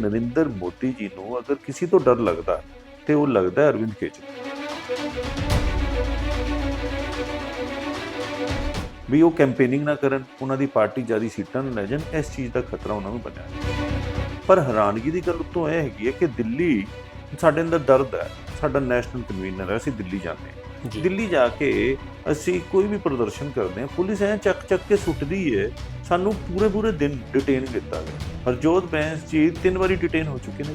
ਨਰਿੰਦਰ ਮੋਦੀ ਜੀ ਨੂੰ ਅਗਰ ਕਿਸੇ ਤੋਂ ਡਰ ਲੱਗਦਾ ਤੇ ਉਹ ਲੱਗਦਾ ਅਰਵਿੰਦ ਕੇਜਰੀਵਾਲ। ਵੀ ਉਹ ਕੈਂਪੇਨਿੰਗ ਨਾ ਕਰਨ, ਉਹਨਾਂ ਦੀ ਪਾਰਟੀ ਜ਼ਿਆਦਾ ਸੀਟਾਂ ਨਾ ਲੈ ਜਾਣ, ਇਸ ਚੀਜ਼ ਦਾ ਖਤਰਾ ਉਹਨਾਂ ਨੂੰ ਬਣਿਆ ਪਰ ਹੈਰਾਨਗੀ ਦੀ ਗੱਲ ਉਤੋਂ ਇਹ ਹੈਗੀ ਹੈ ਕਿ ਦਿੱਲੀ ਸਾਡੇ ਅੰਦਰ ਦਰਦ ਹੈ, ਸਾਡਾ ਨੈਸ਼ਨਲ ਕਨਵੀਨਰ ਹੈ, ਅਸੀਂ ਦਿੱਲੀ ਜਾਂਦੇ ਹਾਂ। ਦਿੱਲੀ ਜਾ ਕੇ ਅਸੀਂ ਕੋਈ ਵੀ ਪ੍ਰਦਰਸ਼ਨ ਕਰਦੇ ਹਾਂ ਪੁਲਿਸ ਐ ਚੱਕ ਚੱਕ ਕੇ ਸੁੱਟਦੀ ਹੈ ਸਾਨੂੰ ਪੂਰੇ ਪੂਰੇ ਦਿਨ ਡਿਟੇਨ ਕੀਤਾ ਗਿਆ। ਹਰਜੋਤ ਬੈਂਸ ਜੀ ਤਿੰਨ ਵਾਰੀ ਡਿਟੇਨ ਹੋ ਚੁੱਕੇ ਨੇ।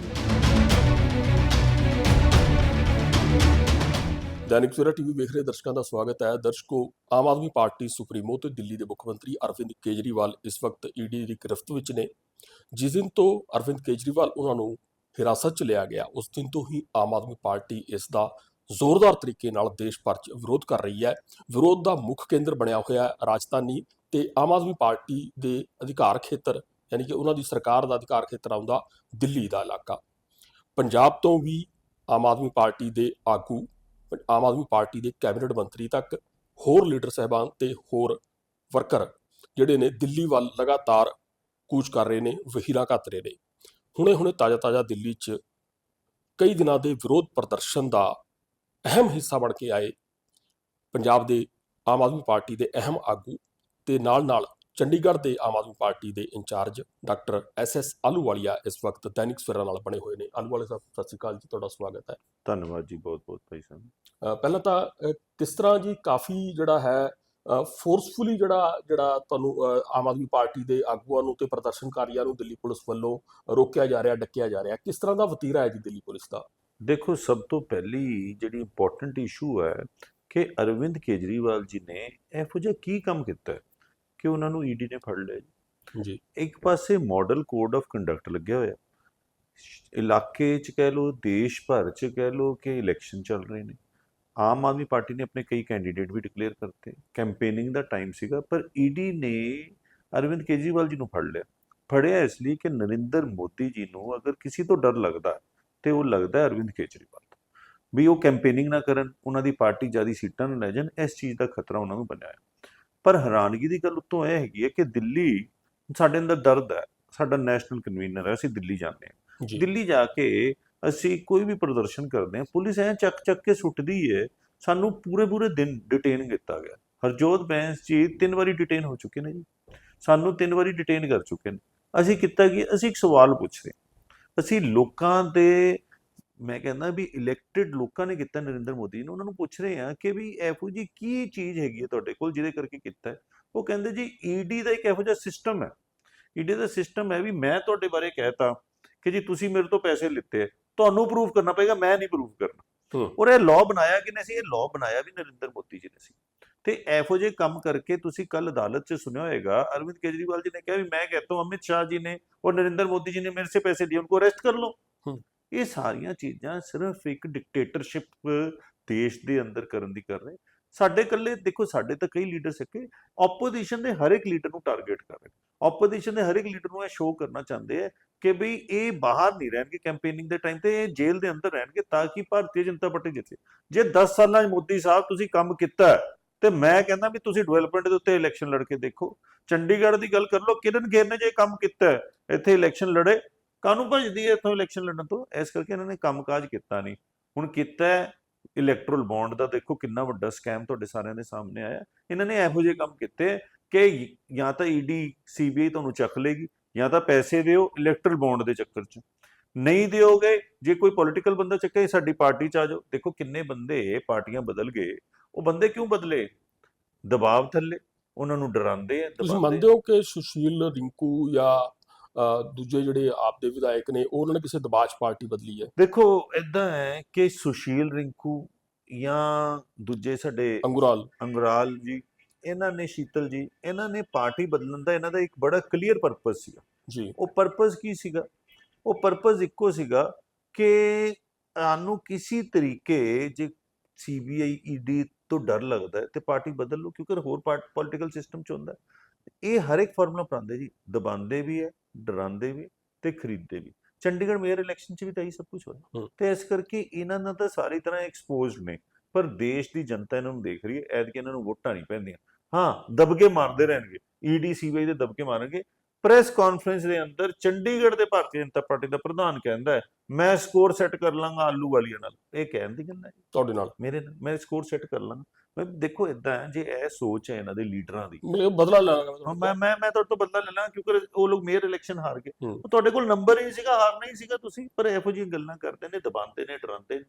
ਦੈਨਿਕ ਸਵੇਰਾ ਟੀਵੀ ਵੇਖ ਰਹੇ ਦਰਸ਼ਕਾਂ ਦਾ ਸਵਾਗਤ ਹੈ। ਦਰਸ਼ਕੋ ਆਮ ਆਦਮੀ ਪਾਰਟੀ ਸੁਪਰੀਮੋ ਤੇ ਦਿੱਲੀ ਦੇ ਮੁੱਖ ਮੰਤਰੀ ਅਰਵਿੰਦ ਕੇਜਰੀਵਾਲ ਇਸ ਵਕਤ ਈਡੀ ਦੀ ਗ੍ਰਿਫਤ ਵਿੱਚ ਨੇ। ਜਿਸ ਦਿਨ ਤੋਂ ਅਰਵਿੰਦ ਕੇਜਰੀਵਾਲ ਉਹਨਾਂ ਨੂੰ ਹਿਰਾਸਤ 'ਚ ਲਿਆ ਗਿਆ ਉਸ ਦਿਨ ਤੋਂ ਹੀ ਆਮ ਆਦਮੀ ਪਾਰਟੀ ਇਸ ਦਾ ਜ਼ੋਰਦਾਰ ਤਰੀਕੇ ਨਾਲ ਦੇਸ਼ ਭਰ 'ਚ ਵਿਰੋਧ ਕਰ ਰਹੀ ਹੈ। ਵਿਰੋਧ ਦਾ ਮੁੱਖ ਕੇਂਦਰ ਬਣਿਆ ਹੋਇਆ ਹੈ ਰਾਜਧਾਨੀ ਤੇ ਆਮ ਆਦਮੀ ਪਾਰਟੀ ਦੇ ਅਧਿਕਾਰ ਖੇਤਰ, ਯਾਨੀ ਕਿ ਉਹਨਾਂ ਦੀ ਸਰਕਾਰ ਦਾ ਅਧਿਕਾਰ ਖੇਤਰ ਆਉਂਦਾ ਦਿੱਲੀ ਦਾ ਇਲਾਕਾ। ਪੰਜਾਬ ਤੋਂ ਵੀ ਆਮ ਆਦਮੀ ਪਾਰਟੀ ਦੇ ਆਗੂ, ਆਮ ਆਦਮੀ ਪਾਰਟੀ ਦੇ ਕੈਬਨਿਟ ਮੰਤਰੀ ਤੱਕ, ਹੋਰ ਲੀਡਰ ਸਹਿਬਾਨ ਤੇ ਹੋਰ ਵਰਕਰ ਜਿਹੜੇ ਨੇ ਦਿੱਲੀ ਵੱਲ ਲਗਾਤਾਰ ਕੂਚ ਕਰ ਰਹੇ ਨੇ, ਵਹੀਰਾ ਘੱਤ ਰਹੇ ਨੇ। ਹੁਣੇ ਹੁਣੇ ਤਾਜ਼ਾ ਤਾਜ਼ਾ ਦਿੱਲੀ 'ਚ ਕਈ ਦਿਨਾਂ ਦੇ ਵਿਰੋਧ ਪ੍ਰਦਰਸ਼ਨ ਦਾ ਅਹਿਮ ਹਿੱਸਾ ਬਣ ਕੇ ਆਏ। ਪੰਜਾਬ ਦੇ ਆਮ ਆਦਮੀ ਪਾਰਟੀ ਦੇ ਅਹਿਮ ਆਗੂ ਤੇ ਨਾਲ ਨਾਲ ਚੰਡੀਗੜ੍ਹ ਦੇ ਆਮ ਆਦਮੀ ਪਾਰਟੀ ਦੇ incharge doctor S S Ahluwalia ਇਸ ਵਕਤ ਦੈਨਿਕ ਸਵੇਰਾ ਨਾਲ ਬਣੇ ਹੋਏ ਨੇ। ਆਲੂਵਾਲੀਆ ਸਾਹਿਬ ਸਤਿ ਸ਼੍ਰੀ ਅਕਾਲ ਜੀ ਤੁਹਾਡਾ ਸਵਾਗਤ ਹੈ। ਧੰਨਵਾਦ ਜੀ ਬਹੁਤ ਬਹੁਤ ਭਾਈ ਸਾਹਿਬ। ਪਹਿਲਾਂ ਤਾਂ ਕਿਸ ਤਰ੍ਹਾਂ ਜੀ ਕਾਫੀ ਜਿਹੜਾ ਹੈ ਫੋਰਸਫੁਲੀ ਜਿਹੜਾ ਜਿਹੜਾ ਤੁਹਾਨੂੰ ਆਮ ਆਦਮੀ ਪਾਰਟੀ ਦੇ ਆਗੂਆਂ ਨੂੰ ਤੇ ਪ੍ਰਦਰਸ਼ਨਕਾਰੀਆਂ ਨੂੰ ਦਿੱਲੀ ਪੁਲਿਸ ਵੱਲੋਂ ਰੋਕਿਆ ਜਾ ਰਿਹਾ ਡੱਕਿਆ ਜਾ ਰਿਹਾ ਕਿਸ ਤਰ੍ਹਾਂ ਦਾ ਵਤੀਰਾ ਹੈ ਜੀ ਦਿੱਲੀ ਪੁਲਿਸ ਦਾ? ਦੇਖੋ ਸਭ ਤੋਂ ਪਹਿਲੀ ਜਿਹੜੀ ਇੰਪੋਰਟੈਂਟ ਇਸ਼ੂ ਹੈ ਕਿ ਅਰਵਿੰਦ ਕੇਜਰੀਵਾਲ ਜੀ ਨੇ ਇਹੋ ਜਿਹਾ ਕੀ ਕੰਮ ਕੀਤਾ ਕਿ ਉਹਨਾਂ ਨੂੰ ਈਡੀ ਨੇ ਫੜ ਲਿਆ ਜੀ। ਜੀ। ਇੱਕ ਪਾਸੇ ਮਾਡਲ ਕੋਡ ਆਫ ਕੰਡਕਟ ਲੱਗਿਆ ਹੋਇਆ। ਇਲਾਕੇ 'ਚ ਕਹਿ ਲੋ ਦੇਸ਼ ਭਰ 'ਚ ਕਹਿ ਲੋ ਕਿ ਇਲੈਕਸ਼ਨ ਚੱਲ ਰਹੇ ਨੇ। ਆਮ ਆਦਮੀ ਪਾਰਟੀ ਨੇ ਆਪਣੇ ਕਈ ਕੈਂਡੀਡੇਟ ਵੀ ਡਿਕਲੇਅਰ ਕਰਤੇ। ਕੈਂਪੇਨਿੰਗ ਦਾ ਟਾਈਮ ਸੀਗਾ ਪਰ ਈਡੀ ਨੇ ਅਰਵਿੰਦ ਕੇਜਰੀਵਾਲ ਜੀ ਨੂੰ ਫੜ ਲਿਆ। ਫੜਿਆ ਇਸ ਲਈ ਕਿ ਨਰਿੰਦਰ ਮੋਦੀ ਜੀ ਨੂੰ ਅਗਰ ਕਿਸੇ ਤੋਂ ਡਰ ਲੱਗਦਾ ਹੈ, ਤੇ ਉਹ ਲੱਗਦਾ ਅਰਵਿੰਦ ਕੇਜਰੀਵਾਲ ਵੀ ਉਹ ਕੈਂਪੇਨਿੰਗ ਨਾ ਕਰਨ ਉਹਨਾਂ ਦੀ ਪਾਰਟੀ ਜ਼ਿਆਦਾ ਸੀਟਾਂ ਨਾ ਲੈ ਜਾਣ ਇਸ ਚੀਜ਼ ਦਾ ਖਤਰਾ ਉਹਨਾਂ ਨੂੰ ਬਣਿਆ ਹੈ। ਪਰ ਹੈਰਾਨਗੀ ਦੀ ਗੱਲ ਉਤੋਂ ਇਹ ਹੈਗੀ ਹੈ ਕਿ ਦਿੱਲੀ ਸਾਡੇ ਅੰਦਰ ਦਰਦ ਹੈ। ਸਾਡਾ ਨੈਸ਼ਨਲ ਕਨਵੀਨਰ ਹੈ ਅਸੀਂ ਦਿੱਲੀ ਜਾਂਦੇ ਹਾਂ। ਦਿੱਲੀ ਜਾ ਕੇ ਅਸੀਂ ਕੋਈ ਵੀ ਪ੍ਰਦਰਸ਼ਨ ਕਰਦੇ ਹਾਂ ਪੁਲਿਸ ਐ ਚੱਕ ਚੱਕ ਕੇ ਸੁੱਟਦੀ ਹੈ ਸਾਨੂੰ ਪੂਰੇ ਪੂਰੇ ਦਿਨ ਡਿਟੇਨ ਕੀਤਾ ਗਿਆ। ਹਰਜੋਤ ਬੈਂਸ ਜੀ ਤਿੰਨ ਵਾਰੀ ਡਿਟੇਨ ਹੋ ਚੁੱਕੇ ਨੇ ਜੀ। ਸਾਨੂੰ ਤਿੰਨ ਵਾਰੀ ਡਿਟੇਨ ਕਰ ਚੁੱਕੇ ਨੇ। ਅਸੀਂ ਕੀਤਾ ਕਿ ਅਸੀਂ ਇੱਕ ਸਵਾਲ ਪੁੱਛ ਰਹੇ ਹਾਂ। ਅਸੀਂ ਲੋਕਾਂ ਦੇ ਮੈਂ ਕਹਿੰਦਾ ਵੀ ਇਲੈਕਟਿਡ ਲੋਕਾਂ ਨੇ ਕੀਤਾ ਨਰਿੰਦਰ ਮੋਦੀ ਨੂੰ ਉਹਨਾਂ ਨੂੰ ਪੁੱਛ ਰਹੇ ਹਾਂ ਕਿ ਵੀ ਇਹੋ ਜੀ ਕੀ ਚੀਜ਼ ਹੈਗੀ ਹੈ ਤੁਹਾਡੇ ਕੋਲ ਜਿਹਦੇ ਕਰਕੇ ਕੀਤਾ ਉਹ ਕਹਿੰਦੇ ਜੀ ਈਡੀ ਦਾ ਇੱਕ ਇਹੋ ਜਿਹਾ ਸਿਸਟਮ ਹੈ। ਈਡੀ ਦਾ ਸਿਸਟਮ ਹੈ ਵੀ ਮੈਂ ਤੁਹਾਡੇ ਬਾਰੇ ਕਹਿਤਾ ਕਿ ਜੀ ਤੁਸੀਂ ਮੇਰੇ ਤੋਂ ਪੈਸੇ ਲਿੱਤੇ ਤੁਹਾਨੂੰ ਪ੍ਰੂਫ ਕਰਨਾ ਪਏਗਾ ਮੈਂ ਨਹੀਂ ਪ੍ਰੂਫ ਕਰਨਾ। ਔਰ ਇਹ ਲਾਅ ਬਣਾਇਆ ਕਿਨੇ ਸੀ? ਇਹ ਲਾਅ ਬਣਾਇਆ ਵੀ ਨਰਿੰਦਰ ਮੋਦੀ ਜੀ ਨੇ ਸੀ। ਤੇ ਇਹੋ ਜਿਹੇ ਕੰਮ ਕਰਕੇ ਤੁਸੀਂ ਕੱਲ ਅਦਾਲਤ 'ਚ ਸੁਣਿਆ ਹੋਏਗਾ ਅਰਵਿੰਦ ਕੇਜਰੀਵਾਲ ਜੀ ਨੇ ਕਿਹਾ ਵੀ ਮੈਂ कहता हूं अमित शाह जी ने और नरेंद्र मोदी जी ने मेरे से पैसे लिए उनको अरेस्ट कर लो ਹੂੰ। ਇਹ ਸਾਰੀਆਂ ਚੀਜ਼ਾਂ ਸਿਰਫ ਇੱਕ ਡਿਕਟੇਟਰਸ਼ਿਪ ਦੇਸ਼ ਦੇ ਅੰਦਰ ਕਰਨ ਦੀ ਕਰ ਰਹੇ ਸਾਡੇ ਇਕੱਲੇ ਦੇਖੋ ਸਾਡੇ ਤਾਂ ਕਈ ਲੀਡਰ ਸਕੇ ਆਪੋਜੀਸ਼ਨ ਦੇ ਹਰ ਇੱਕ ਲੀਡਰ ਨੂੰ ਟਾਰਗੇਟ ਕਰ ਰਹੇ ਆਪੋਜੀਸ਼ਨ ਦੇ ਹਰ ਇੱਕ ਲੀਡਰ ਨੂੰ ਇਹ ਸ਼ੋਅ ਕਰਨਾ ਚਾਹੁੰਦੇ ਆ ਕਿ ਵੀ ਇਹ ਬਾਹਰ ਨਹੀਂ ਰਹਿਣਗੇ ਕੈਂਪੇਨਿੰਗ ਦੇ ਟਾਈਮ ਤੇ ਇਹ ਜੇਲ੍ਹ ਦੇ ਅੰਦਰ ਰਹਿਣਗੇ ਤਾਂ ਕਿ ਭਾਰਤੀ ਜਨਤਾ ਪਾਰਟੀ ਜਿੱਤੇ ਜੇ 10 ਸਾਲਾਂ 'ਚ ਮੋਦੀ ਸਾਹਿਬ ਤੁਸੀਂ ਕੰਮ ਕੀਤਾ ਹੈ, ਤੇ ਮੈਂ ਕਹਿੰਦਾ ਵੀ ਤੁਸੀਂ ਡਿਵੈਲਪਮੈਂਟ ਦੇ ਉੱਤੇ ਇਲੈਕਸ਼ਨ ਲੜ ਕੇ ਦੇਖੋ। ਚੰਡੀਗੜ੍ਹ ਦੀ ਗੱਲ ਕਰ ਲਓ, ਕਿਰਨ ਗੇਰ ਨੇ ਜੇ ਕੰਮ ਕੀਤਾ ਇੱਥੇ ਇਲੈਕਸ਼ਨ ਲੜੇ, ਕਾਹਨੂੰ ਭਜਦੀ ਹੈ ਇੱਥੋਂ ਇਲੈਕਸ਼ਨ ਲੜਨ ਤੋਂ? ਇਸ ਕਰਕੇ ਇਹਨਾਂ ਨੇ ਕੰਮਕਾਜ ਕੀਤਾ ਨਹੀਂ। ਹੁਣ ਕੀਤਾ ਇਲੈਕਟਰਲ ਬੌਂਡ ਦਾ, ਦੇਖੋ ਕਿੰਨਾ ਵੱਡਾ ਸਕੈਮ ਤੁਹਾਡੇ ਸਾਰਿਆਂ ਦੇ ਸਾਹਮਣੇ ਆਇਆ। ਇਹਨਾਂ ਨੇ ਇਹੋ ਜਿਹੇ ਕੰਮ ਕੀਤੇ ਕਿ ਜਾਂ ਤਾਂ ਈਡੀ ਸੀਬੀਆਈ ਤੁਹਾਨੂੰ ਚੱਕ ਲੇਗੀ ਜਾਂ ਤਾਂ ਪੈਸੇ ਦਿਓ ਇਲੈਕਟਰਲ ਬੌਂਡ ਦੇ ਚੱਕਰ 'ਚ। ਨਹੀਂ ਦਿਓਗੇ ਜੇ ਕੋਈ ਪੋਲੀਟੀਕਲ ਬੰਦਾ ਚੱਕੇ ਸਾਡੀ ਪਾਰਟੀ 'ਚ ਆ ਜਾਓ। ਦੇਖੋ ਕਿੰਨੇ ਬੰਦੇ ਪਾਰਟੀਆਂ ਬਦਲ ਗਏ। ਉਹ ਬੰਦੇ ਕਿਉਂ ਬਦਲੇ? ਦਬਾਅ ਥੱਲੇ। ਉਹਨਾਂ ਨੂੰ ਡਰਾਉਂਦੇ ਆ ਤੁਸੀਂ ਮੰਨਦੇ ਹੋ ਕਿ ਸੁਸ਼ੀਲ ਰਿੰਕੂ ਜਾਂ ਦੂਜੇ ਜਿਹੜੇ ਆਪ ਦੇ ਵਿਧਾਇਕ ਨੇ ਉਹਨਾਂ ਨੇ ਕਿਸੇ ਦਬਾਅ 'ਚ ਪਾਰਟੀ ਬਦਲੀ ਹੈ? ਦੇਖੋ ਇਦਾਂ ਹੈ ਕਿ ਸੁਸ਼ੀਲ ਰਿੰਕੂ ਜਾਂ ਦੂਜੇ ਸਾਡੇ ਅੰਗੁਰਾਲ। ਅੰਗਰਾਲ ਜੀ ਇਹਨਾਂ ਨੇ ਸ਼ੀਤਲ ਜੀ ਇਹਨਾਂ ਨੇ ਪਾਰਟੀ ਬਦਲਣ ਦਾ ਇਹਨਾਂ ਦਾ ਇੱਕ ਬੜਾ ਕਲੀਅਰ ਪਰਪਸ ਸੀਗਾ। ਜੀ। ਉਹ ਪਰਪਸ ਕੀ ਸੀਗਾ? ਉਹ ਪਰਪਸ ਇੱਕੋ ਸੀਗਾ ਕਿ ਸਾਨੂੰ ਕਿਸੇ ਤਰੀਕੇ ਜੇ ਸੀਬੀਆਈ ਈਡੀ ਤੋਂ ਡਰ ਲੱਗਦਾ ਤੇ ਪਾਰਟੀ ਬਦਲ ਲਓ ਕਿਉਂਕਿ ਹੋਰ ਪੋਲਿਟੀਕਲ ਸਿਸਟਮ ਚ ਹੁੰਦਾ। ਇਹ ਹਰ ਇੱਕ ਫਾਰਮੂਲਾ ਅਪਣਾਉਂਦੇ ਜੀ। ਦਬਾਉਂਦੇ ਵੀ ਹੈ ਡਰਾਉਂਦੇ ਵੀ ਤੇ ਖਰੀਦਦੇ ਵੀ। ਚੰਡੀਗੜ੍ਹ ਮੇਅਰ ਇਲੈਕਸ਼ਨ ਚ ਵੀ ਤਾਂ ਇਹੀ ਸਭ ਕੁਝ ਹੋਇਆ। ਤੇ ਇਸ ਕਰਕੇ ਇਹਨਾਂ ਨਾਲ ਤਾਂ ਸਾਰੀ ਤਰ੍ਹਾਂ ਐਕਸਪੋਜ਼ਡ ਨੇ। ਪਰ ਦੇਸ਼ ਦੀ ਜਨਤਾ ਇਹਨਾਂ ਨੂੰ ਦੇਖ ਰਹੀ ਹੈ। ਐਤਕੀ ਇਹਨਾਂ ਨੂੰ ਵੋਟਾਂ ਨਹੀਂ ਪੈਂਦੀਆਂ। ਹਾਂ ਦਬਕੇ ਮਾਰਦੇ ਰਹਿਣਗੇ। ਈਡੀ ਸੀਬੀਆਈ ਦੇ ਦਬਕੇ ਮਾਰਨਗੇ। ਪ੍ਰੈਸ ਕਾਨਫਰੰਸ ਦੇ ਅੰਦਰ ਚੰਡੀਗੜ੍ਹ ਦੇ ਭਾਰਤੀ ਜਨਤਾ ਪਾਰਟੀ ਦਾ ਪ੍ਰਧਾਨ ਕਹਿੰਦਾ ਹੈ ਮੈਂ ਸਕੋਰ ਸੈੱਟ ਕਰ ਲਾਂਗਾ ਆਲੂ ਵਾਲੀਆਂ ਨਾਲ। ਇਹ ਕਹਿਣ ਦੀ ਗੱਲ ਹੈ। ਤੁਹਾਡੇ ਨਾਲ। ਮੇਰੇ ਨਾਲ ਮੈਂ ਸਕੋਰ ਸੈੱਟ ਕਰ ਲਾਂਗਾ। ਮੈਂ ਦੇਖੋ ਇਦਾਂ ਹੈ ਜੇ ਇਹ ਸੋਚ ਹੈ ਇਹਨਾਂ ਦੇ ਲੀਡਰਾਂ ਦੀ। ਮੈਂ ਬਦਲਾ ਲੈਣਾ ਹਾਂ, ਮੈਂ ਮੈਂ ਮੈਂ ਤੁਹਾਡੇ ਤੋਂ ਬਦਲਾ ਲੈ ਲਾਂ ਕਿਉਂਕਿ ਉਹ ਲੋਕ ਮੇਅਰ ਇਲੈਕਸ਼ਨ ਹਾਰ ਗਏ। ਤੁਹਾਡੇ ਕੋਲ ਨੰਬਰ ਹੀ ਸੀਗਾ ਹਾਰਨਾ ਹੀ ਸੀਗਾ ਤੁਸੀਂ ਪਰ ਇਹੋ ਜਿਹੀਆਂ ਗੱਲਾਂ ਕਰਦੇ ਨੇ ਦਬਾਉਂਦੇ ਨੇ ਡਰਾਉਂਦੇ ਨੇ।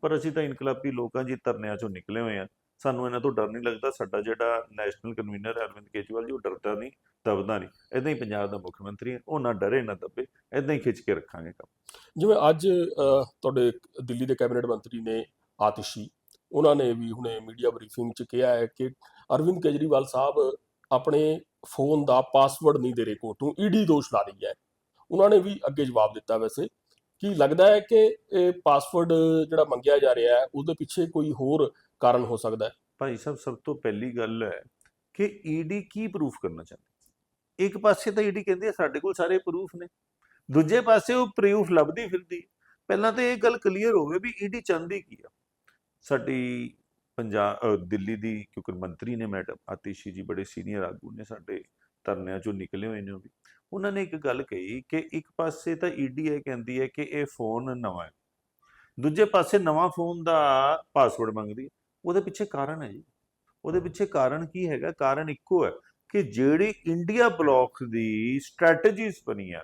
ਪਰ ਅਸੀਂ ਤਾਂ ਇਨਕਲਾਬੀ ਲੋਕਾਂ ਜੀ ਧਰਨਿਆਂ ਚੋਂ ਨਿਕਲੇ ਹੋਏ ਆ ਸਾਨੂੰ ਇਹਨਾਂ ਤੋਂ ਡਰ ਨਹੀਂ ਲੱਗਦਾ, ਸਾਡਾ ਜਿਹੜਾ ਨੈਸ਼ਨਲ ਕਨਵੀਨਰ ਅਰਵਿੰਦ ਕੇਜਰੀਵਾਲ ਜੀ, ਉਹ ਡਰਦਾ ਨਹੀਂ, ਦਬਦਾ ਨਹੀਂ। ਇਦਾਂ ਹੀ ਪੰਜਾਬ ਦਾ ਮੁੱਖ ਮੰਤਰੀ ਉਹ ਨਾ ਡਰੇ, ਨਾ ਦੱਬੇ ਇਦਾਂ ਹੀ ਖਿੱਚ ਕੇ ਰੱਖਾਂਗੇ ਕੰਮ। ਜਿਵੇਂ ਅੱਜ ਤੁਹਾਡੇ ਦਿੱਲੀ ਦੇ ਕੈਬਨਿਟ ਮੰਤਰੀ ਨੇ ਆਤਿਸ਼ੀ, ਉਹਨਾਂ ਨੇ ਵੀ ਹੁਣੇ ਮੀਡੀਆ ਬਰੀਫਿੰਗ 'ਚ ਕਿਹਾ ਹੈ ਕਿ ਅਰਵਿੰਦ ਕੇਜਰੀਵਾਲ ਸਾਹਿਬ ਆਪਣੇ ਫੋਨ ਦਾ ਪਾਸਵਰਡ ਨਹੀਂ ਦੇ ਰਹੇ ਕੋਟੂ ਈਡੀ ਦੋਸ਼ ਲਾ ਰਹੀ ਹੈ। ਉਹਨਾਂ ਨੇ ਵੀ ਅੱਗੇ ਜਵਾਬ ਦਿੱਤਾ ਵੈਸੇ, ਕੀ ਲੱਗਦਾ ਹੈ ਕਿ ਇਹ ਪਾਸਵਰਡ ਜਿਹੜਾ ਮੰਗਿਆ ਜਾ ਰਿਹਾ ਹੈ, ਉਹਦੇ ਪਿੱਛੇ ਕੋਈ ਹੋਰ ਕਾਰਨ ਹੋ ਸਕਦਾ ਹੈ। ਭਾਈ ਸਾਹਿਬ, ਸਭ ਤੋਂ ਪਹਿਲੀ ਗੱਲ ਹੈ ਕਿ ਈਡੀ ਕੀ ਪ੍ਰੂਫ ਕਰਨਾ ਚਾਹੁੰਦੀ? ਇੱਕ ਪਾਸੇ ਤਾਂ ਈਡੀ ਕਹਿੰਦੀ ਹੈ ਸਾਡੇ ਕੋਲ ਸਾਰੇ ਪ੍ਰੂਫ ਨੇ। ਦੂਜੇ ਪਾਸੇ ਉਹ ਪ੍ਰੂਫ ਲੱਭਦੀ ਫਿਰਦੀ ਪਹਿਲਾਂ ਤਾਂ ਇਹ ਗੱਲ ਕਲੀਅਰ ਹੋਵੇ ਵੀ ਈਡੀ ਚਾਹੁੰਦੀ ਕੀ ਆ। ਸਾਡੀ ਪੰਜਾਬ ਦਿੱਲੀ ਦੀ ਕਿਉਂਕਿ ਮੰਤਰੀ ਨੇ ਮੈਡਮ, ਆਤਿਸ਼ੀ ਜੀ ਬੜੇ ਸੀਨੀਅਰ ਆਗੂ ਨੇ ਸਾਡੇ ਧਰਨਿਆਂ ਚੋਂ ਨਿਕਲੇ ਹੋਏ ਨੇ ਉਹ ਵੀ। ਉਹਨਾਂ ਨੇ ਇੱਕ ਗੱਲ ਕਹੀ ਕਿ ਇੱਕ ਪਾਸੇ ਤਾਂ ਈਡੀ ਇਹ ਕਹਿੰਦੀ ਹੈ ਕਿ ਇਹ ਫੋਨ ਨਵਾਂ ਹੈ। ਦੂਜੇ ਪਾਸੇ ਨਵਾਂ ਫੋਨ ਦਾ ਪਾਸਵਰਡ ਮੰਗਦੀ ਹੈ। ਉਹਦੇ ਪਿੱਛੇ ਕਾਰਨ ਹੈ ਜੀ। ਉਹਦੇ ਪਿੱਛੇ ਕਾਰਨ ਕੀ ਹੈਗਾ? ਕਾਰਨ ਇੱਕੋ ਹੈ ਕਿ ਜਿਹੜੀ ਇੰਡੀਆ ਬਲੌਕ ਦੀ ਸਟ੍ਰੈਟਜੀਜ਼ ਬਣੀਆਂ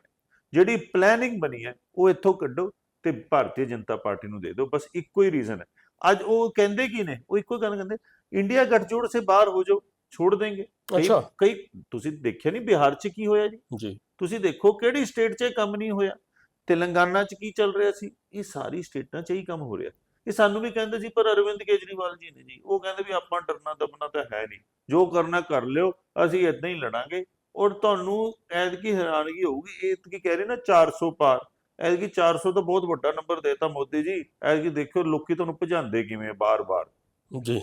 ਜਿਹੜੀ ਪਲੈਨਿੰਗ ਬਣੀ ਹੈ ਉਹ ਇੱਥੋਂ ਕੱਢੋ ਤੇ ਭਾਰਤੀ ਜਨਤਾ ਪਾਰਟੀ ਨੂੰ ਦੇ ਦਿਓ। ਬਸ ਇੱਕੋ ਹੀ ਰੀਜ਼ਨ ਹੈ। ਅੱਜ ਉਹ ਕਹਿੰਦੇ ਕੀ ਨੇ? ਉਹ ਇੱਕੋ ਹੀ ਗੱਲ ਕਹਿੰਦੇ ਇੰਡੀਆ ਗੱਠਜੋੜ ਸੇ ਬਾਹਰ ਹੋ ਜਾਓ ਛੋੜ ਦੇਂਗੇ ਕਈ- ਅੱਛਾ। ਕਈ ਤੁਸੀਂ ਦੇਖਿਆ ਨਹੀਂ ਬਿਹਾਰ 'ਚ ਕੀ ਹੋਇਆ ਜੀ? ਜੀ। ਤੁਸੀਂ ਦੇਖੋ ਕਿਹੜੀ ਸਟੇਟ 'ਚ ਕੰਮ ਨਹੀਂ ਹੋਇਆ? ਤੇਲੰਗਾਨਾ 'ਚ ਕੀ ਚੱਲ ਰਿਹਾ ਸੀ? ਇਹ ਸਾਰੀ ਸਟੇਟਾਂ 'ਚ ਹੀ ਕੰਮ ਹੋ ਰਿਹਾ। ਇਹ ਸਾਨੂੰ ਵੀ ਕਹਿੰਦੇ ਸੀ, ਪਰ ਅਰਵਿੰਦ ਕੇਜਰੀਵਾਲ ਜੀ ਨੇ ਜੀ, ਉਹ ਕਹਿੰਦੇ ਵੀ ਆਪਾਂ ਡਰਨਾ ਦਬਣਾ ਤਾਂ ਹੈ ਨਹੀਂ। ਜੋ ਕਰਨਾ ਕਰ ਲਿਓ, ਅਸੀਂ ਇਦਾਂ ਹੀ ਲੜਾਂਗੇ। ਔਰ ਤੁਹਾਨੂੰ ਐਤਕੀ ਹੈਰਾਨਗੀ ਹੋਊਗੀ, ਇਹ ਕਹਿ ਰਹੇ ਨਾ 400 ਪਾਰ। ਐਤਕੀ 400 ਤਾਂ ਬਹੁਤ ਵੱਡਾ ਨੰਬਰ ਦੇਤਾ ਮੋਦੀ ਜੀ। ਐਤਕੀ ਦੇਖਿਓ, ਲੋਕੀ ਤੁਹਾਨੂੰ ਭਜਾਉਂਦੇ ਕਿਵੇਂ ਬਾਰ-ਬਾਰ। ਜੀ।